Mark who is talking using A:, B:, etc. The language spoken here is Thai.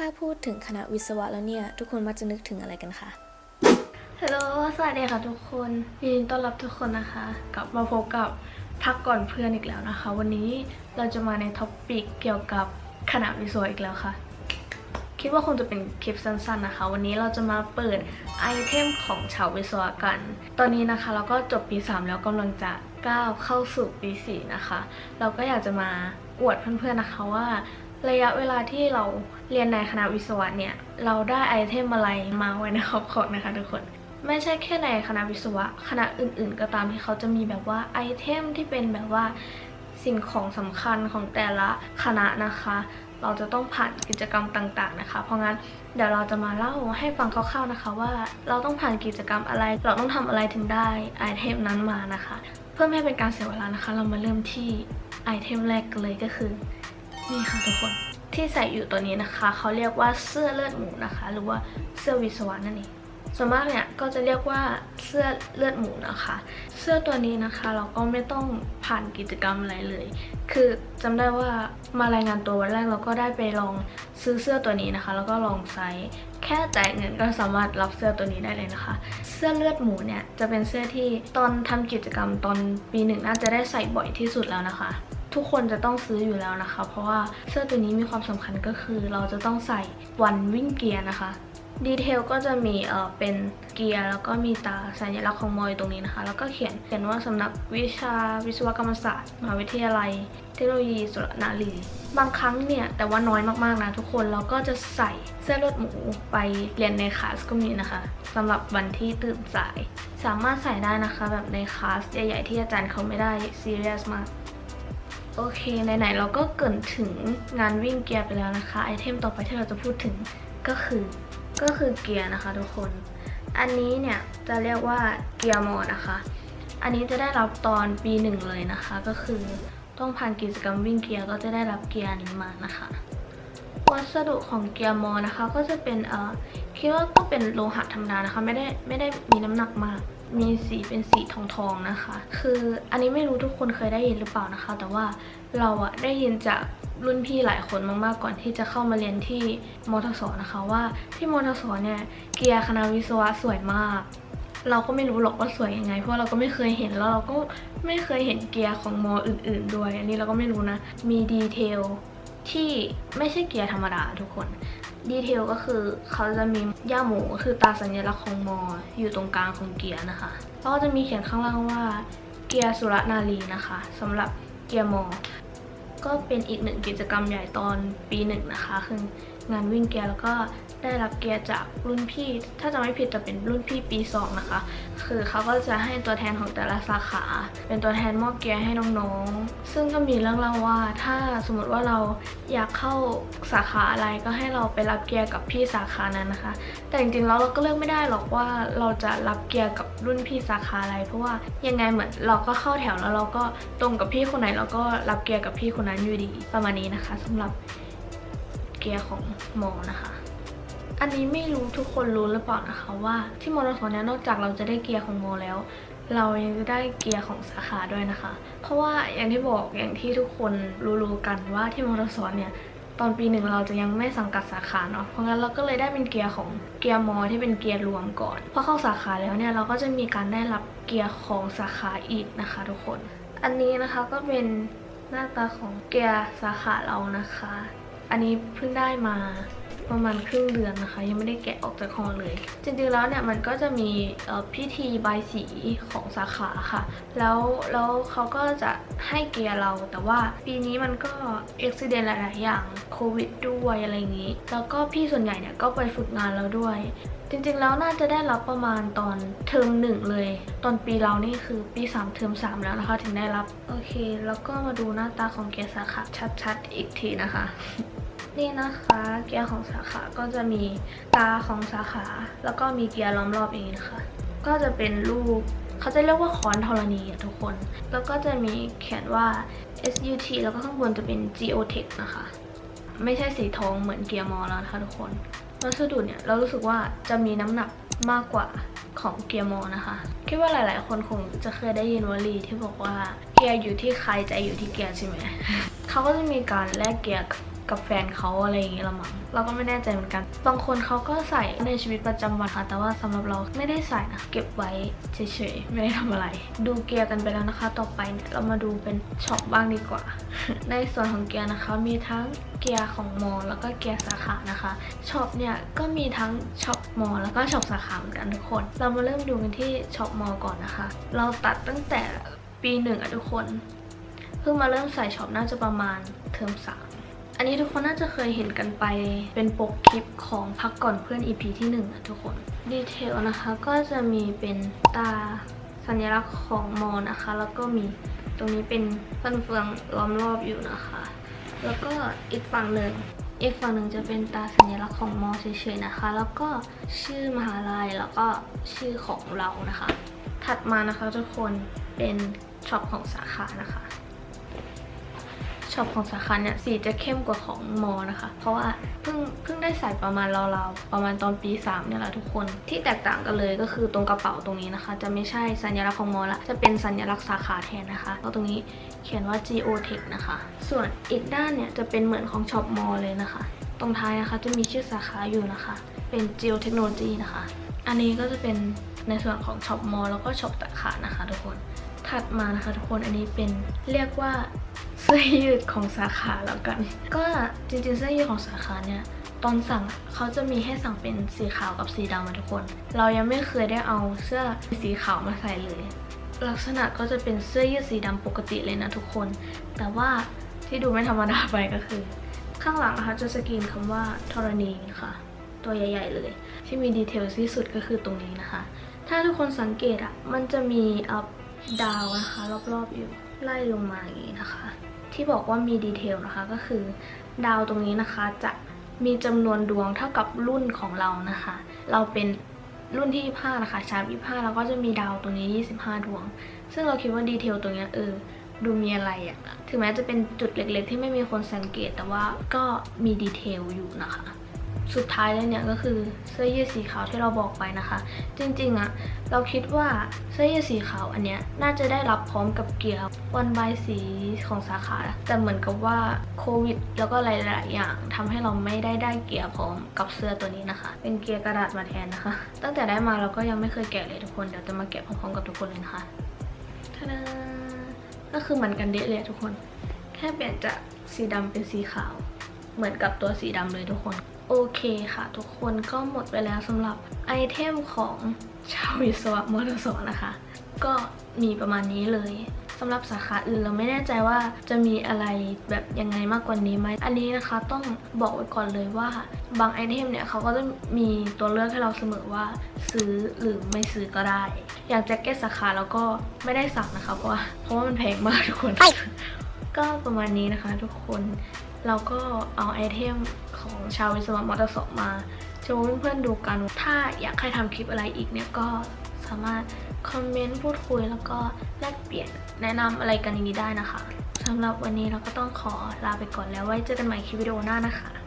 A: ถ้าพูดถึงคณะวิศวะแล้วเนี่ย ทุกคนมักจะนึกถึงอะไรกันคะ
B: ฮัลโหล สวัสดีค่ะทุกคนยินดีต้อนรับทุกคนนะคะ กลับมาพบกับพักก่อนเพื่อนอีกแล้วนะคะ วันนี้เราจะมาในท็อปปิกเกี่ยวกับคณะวิศวะอีกแล้วค่ะ คิดว่าคงจะเป็นคลิปสั้นๆนะคะ วันนี้เราจะมาเปิดไอเทมของชาววิศวะกัน ตอนนี้นะคะเราก็จบปี 3 แล้วกำลังจะก้าวเข้าสู่ปี 4 นะคะ เราก็อยากจะมาอวดเพื่อนๆนะคะว่า ระยะเวลาที่เรา เรียนในคณะวิศวะเนี่ย เราได้ไอเทมอะไรมาไว้ในครอบครองนะคะทุกคน ไม่ใช่แค่ในคณะวิศวะ คณะอื่นๆ ก็ตามที่เขาจะมีแบบว่าไอเทมที่เป็นแบบว่าสิ่งของสำคัญของแต่ละคณะนะคะ เราจะต้องผ่านกิจกรรมต่างๆนะคะ เพราะงั้นเดี๋ยวเราจะมาเล่าให้ฟังคร่าวๆนะคะ ว่าเราต้องผ่านกิจกรรมอะไร เราต้องทำอะไรถึงได้ไอเทมนั้นมานะคะ เพื่อไม่ให้เป็นการเสียเวลานะคะ เรามาเริ่มที่ไอเทมแรกเลยก็คือนี่ค่ะทุกคน ที่ใส่อยู่ตัวนี้นะคะ เขาเรียกว่าเสื้อเลือดหมูนะคะ หรือว่าเสื้อวิศวะนั่นเองส่วนมากเนี่ยก็จะเรียกว่าเสื้อเลือดหมูนะคะ เสื้อตัวนี้นะคะเราก็ไม่ต้องผ่านกิจกรรมอะไรเลย คือจำได้ว่ามารายงานตัววันแรกเราก็ได้ไปลองซื้อเสื้อตัวนี้นะคะ แล้วก็ลองไซส์แค่จ่ายเงินก็สามารถรับเสื้อตัวนี้ได้เลยนะคะ เสื้อเลือดหมูเนี่ยจะเป็นเสื้อที่ตอนทำกิจกรรมตอนปีหนึ่งน่าจะได้ใส่บ่อยที่สุดแล้วนะคะ ทุกคนจะต้องซื้ออยู่แล้วนะคะ เพราะว่าเสื้อตัวนี้มีความสำคัญก็คือเราจะต้องใส่วันวิ่งเกียร์นะคะดีเทลก็จะมีเอ่อเป็นเกียร์แล้วก็มีตาสัญลักษณ์ของมอยตรงนี้นะคะ แล้วก็เขียนเขียนว่าสำนักวิชาวิศวกรรมศาสตร์มหาวิทยาลัย เทคโนโลยีสุรนารีบางครั้งเนี่ยแต่ว่าน้อยมากๆนะทุกคนเราก็จะใส่เสื้อลดหมูไปเรียนในคลาสก็มีนะคะสำหรับวันที่ตื่นสาย สามารถใส่ได้นะคะแบบในคลาสใหญ่ๆที่อาจารย์เขาไม่ได้ซีเรียสมาก โอเคไหนๆเราก็เกินถึงงานวิ่งเกียร์ไปแล้วนะคะไอเทมต่อไปที่เราจะพูดถึงก็คือก็คือเกียร์นะคะทุกคน อันนี้เนี่ยจะเรียกว่าเกียร์มอนะคะ อันนี้จะได้รับตอนปีหนึ่งเลยนะคะ ก็คือต้องผ่านกิจกรรมวิ่งเกียร์ก็จะได้รับเกียร์นี้มานะคะ วัสดุของเกียร์มอนะคะ ก็จะเป็นเอ่อคิดว่าก็เป็นโลหะธรรมดานะคะ ไม่ได้ไม่ได้มีน้ำหนักมาก มีสีเป็นสีทองทองนะคะ คืออันนี้ไม่รู้ทุกคนเคยได้ยินหรือเปล่านะคะ แต่ว่าเราอะได้ยินจากรุ่นพี่หลายคนมากๆก่อนที่จะเข้ามาเรียนที่มทสนะคะว่าที่มทสเนี่ยเกียร์คณะวิศวะสวยมาก เราก็ไม่รู้หรอกว่าสวยยังไง เพราะเราก็ไม่เคยเห็นแล้วเราก็ไม่เคยเห็นเกียร์ของมออื่น ๆ ด้วย อันนี้เราก็ไม่รู้นะ มีดีเทลที่ไม่ใช่เกียร์ธรรมดาทุกคน ดีเทลก็คือเขาจะมีย่าหมูก็คือตาสัญลักษณ์ของมอ อยู่ตรงกลางของเกียร์นะคะ แล้วก็จะมีเขียนข้างล่างว่าเกียร์สุรนารีนะคะสำหรับเกียร์มอ ก็เป็นอีกหนึ่งกิจกรรมใหญ่ตอนปีหนึ่งนะคะ คืองานวิ่งเกียร์แล้วก็ได้รับเกียร์จากรุ่นพี่ ถ้าจะไม่ผิดจะเป็นรุ่นพี่ปีสองนะคะ คือเขาก็จะให้ตัวแทนของแต่ละสาขา เป็นตัวแทนมอบเกียร์ให้น้องๆ ซึ่งก็มีเรื่องเล่าว่า ถ้าสมมติว่าเราอยากเข้าสาขาอะไรก็ให้เราไปรับเกียร์กับพี่สาขานั้นนะคะ แต่จริงๆแล้วเราก็เลือกไม่ได้หรอกว่าเราจะรับเกียร์กับ รุ่นพี่สาขาอะไร เพราะว่ายังไงเหมือนเราก็เข้าแถวแล้วเราก็ตรงกับพี่คนไหนเราก็รับเกียร์กับพี่คนนั้นอยู่ดีประมาณนี้นะคะสำหรับเกียร์ของมอนะคะอันนี้ไม่รู้ทุกคนรู้หรือเปล่านะคะว่าที่มอเตอร์สเนี่ยนอกจากเราจะได้เกียร์ของโมแล้ว เรายังจะได้เกียร์ของสาขาด้วยนะคะ เพราะว่าอย่างที่บอกอย่างที่ทุกคนรู้ๆกันว่าที่มอเตอร์สเนี่ย ตอนปีหนึ่งเราจะยังไม่สังกัดสาขาเนาะ เพราะงั้นเราก็เลยได้เป็นเกียร์ของเกียร์มอที่เป็นเกียร์รวมก่อน พอเข้าสาขาแล้วเนี่ยเราก็จะมีการได้รับเกียร์ของสาขาอีกนะคะ ทุกคน อันนี้นะคะก็เป็นหน้าตาของเกียร์สาขาเรานะคะ อันนี้เพิ่งได้มา ประมาณครึ่งเดือนนะคะ ยังไม่ได้แกะออกจากคอเลย จริงๆแล้วเนี่ยมันก็จะมีพิธีใบสีของสาขาค่ะ แล้วแล้วเขาก็จะให้เกียร์เราแต่ว่าปีนี้มันก็อุบิเหตุหลายๆอย่างโควิดด้วยอะไรอย่างนี้ แล้วก็พี่ส่วนใหญ่เนี่ยก็ไปฝึกงานแล้วด้วย จริงๆแล้วน่าจะได้รับประมาณตอนเทอมหนึ่งเลย ตอนปีเรานี่คือปี 3 เทอม3 แล้วนะคะ ถึงได้รับ โอเค แล้วก็มาดูหน้าตาของเกียร์สาขาชัดๆ อีกทีนะคะ นี่นะคะ เกียร์ของสาขาก็จะมีตาของสาขา แล้วก็มีเกียร์ล้อมรอบอย่างนี้นะคะ ก็จะเป็นรูปเขาจะเรียกว่าคอนธรณีอะทุกคน แล้วก็จะมีเขียนว่า SUT แล้วก็ข้างบนจะเป็น Geotech นะคะ ไม่ใช่สีทองเหมือนเกียร์มอแล้วนะคะทุกคนวัสดุเนี่ยเรารู้สึกว่าจะมีน้ำหนักมากกว่าของเกียร์มอนะคะ คิดว่าหลาย ๆ คนคงจะเคยได้ยินวลีที่บอกว่าเกียร์อยู่ที่ใครใจอยู่ที่เกียร์ใช่ไหมเขาก็จะมีการแลกเกียร์ กับแฟนเขาอะไรอย่างเงี้ยละมั้งเราก็ไม่แน่ใจเหมือนกัน บางคนเขาก็ใส่ในชีวิตประจำวันค่ะ แต่ว่าสำหรับเราไม่ได้ใส่นะ เก็บไว้เฉยๆ ไม่ได้ทำอะไร ดูเกียร์กันไปแล้วนะคะ ต่อไปเนี่ยเรามาดูเป็นช็อปบ้างดีกว่า ในส่วนของเกียร์นะคะ มีทั้งเกียร์ของมอแล้วก็เกียร์สาขานะคะ ช็อปเนี่ยก็มีทั้งช็อปมอแล้วก็ช็อปสาขาเหมือนกันทุกคน เรามาเริ่มดูกันที่ช็อปมอก่อนนะคะ เราตัดตั้งแต่ปีหนึ่งอะทุกคน เพิ่งมาเริ่มใส่ช็อปน่าจะประมาณเทอมสาม อันนี้ทุกคนน่าจะเคยเห็นกันไปเป็นปกคลิปของพักก่อนเพื่อน EP ที่1อะทุกคนดีเทลนะคะก็จะมีเป็นตาสัญลักษณ์ของมอนะคะ แล้วก็มีตรงนี้เป็นฟันเฟืองล้อมรอบอยู่นะคะ แล้วก็อีกฝั่งหนึ่งอีกฝั่งหนึ่งจะเป็นตาสัญลักษณ์ของมอเฉยๆนะคะ แล้วก็ชื่อมหาลัยแล้วก็ชื่อของเรานะคะ ถัดมานะคะทุกคนเป็นช็อปของสาขานะคะ ช็อปของสาขาเนี่ยสีจะเข้มกว่าของมอนะคะ เพราะว่าเพิ่งเพิ่งได้ใส่ประมาณราวๆประมาณตอนปี 3 เนี่ยแหละทุกคน ที่แตกต่างกันเลยก็คือตรงกระเป๋าตรงนี้นะคะ จะไม่ใช่สัญลักษณ์ของมอละจะเป็นสัญลักษณ์สาขาแทนนะคะแล้วตรงนี้เขียนว่า Geotech นะคะ ส่วนอีกด้านเนี่ยจะเป็นเหมือนของช็อปมอเลยนะคะ ตรงท้ายนะคะจะมีชื่อสาขาอยู่นะคะ เป็น Geotechnology นะคะ อันนี้ก็จะเป็นในส่วนของช็อปมอลแล้วก็ช็อปสาขานะคะ ทุกคนถัดมานะคะทุกคนอันนี้เป็นเรียกว่า เสื้อยืดของสาขาแล้วกัน ก็จริงๆเสื้อยืดของสาขาเนี่ยตอนสั่งเขาจะมีให้สั่งเป็นสีขาวกับสีดำมาทุกคน เรายังไม่เคยได้เอาเสื้อสีขาวมาใส่เลย ลักษณะก็จะเป็นเสื้อยืดสีดำปกติเลยนะทุกคน แต่ว่าที่ดูไม่ธรรมดาไปก็คือ ข้างหลังนะคะจะสกรีนคำว่าธรณีค่ะ ตัวใหญ่ ๆ เลย ที่มีดีเทลที่สุดก็คือตรงนี้นะคะ ถ้าทุกคนสังเกตอะมันจะมีอัพดาวนะคะ รอบๆอยู่ไล่ลงมาอย่างนี้นะคะ ที่บอกว่ามีดีเทลนะคะก็คือ ดาวตรงนี้นะคะจะมีจำนวนดวงเท่ากับรุ่นของเรานะคะ เราเป็นรุ่นที่25นะคะชาร์ป25แล้วก็จะมีดาวตรงนี้ 25 ดวง ซึ่งเราคิดว่าดีเทลตรงเนี้ยเออดูมีอะไรอะถึงแม้จะเป็นจุดเล็กๆ ที่ไม่มีคนสังเกตแต่ว่าก็มีดีเทลอยู่นะคะ สุดท้ายเลยเนี่ยก็คือเสื้อยืดสีขาวที่เราบอกไปนะคะ จริงๆอะเราคิดว่าเสื้อยืดสีขาวอันเนี้ยน่าจะได้รับพร้อมกับเกียร์วันใบสีของสาขา แต่เหมือนกับว่าโควิด แล้วก็หลายๆอย่างทำให้เราไม่ได้ได้เกียร์พร้อมกับเสื้อตัวนี้นะคะ เป็นเกียร์กระดาษมาแทนนะคะ ตั้งแต่ได้มาเราก็ยังไม่เคยแกะเลยทุกคนเดี๋ยวจะมาแกะพร้อมๆกับทุกคนเลยนะคะทาดาก็คือเหมือนกันเดะเลยทุกคน แค่เปลี่ยนจากสีดำเป็นสีขาว เหมือนกับตัวสีดำเลยทุกคน โอเคค่ะทุกคนก็หมดไปแล้วสำหรับไอเทมของชาววิศวะมอเตอร์สนะคะ ก็มีประมาณนี้เลยสำหรับสาขาอื่นเราไม่แน่ใจว่าจะมีอะไรแบบยังไงมากกว่านี้ไหม อันนี้นะคะต้องบอกไว้ก่อนเลยว่า บางไอเทมเนี่ยเขาก็จะมีตัวเลือกให้เราเสมอว่า ซื้อหรือไม่ซื้อก็ได้ อย่างแจ็คเก็ตสาขาเราก็ไม่ได้สั่งนะคะ เพราะว่าเพราะว่ามันแพงมากทุกคน ก็ประมาณนี้นะคะทุกคนเราก็เอาไอเทมของ ชาววิศวะมอเตอร์สองมาโชว์เพื่อนๆดูกันถ้าอยากให้ทำคลิปอะไรอีกเนี่ยก็สามารถคอมเมนต์พูดคุยแล้วก็แลกเปลี่ยนแนะนำอะไรกันอย่างนี้ได้นะคะสำหรับวันนี้เราก็ต้องขอลาไปก่อนแล้วไว้เจอกันใหม่คลิปวิดีโอหน้านะคะ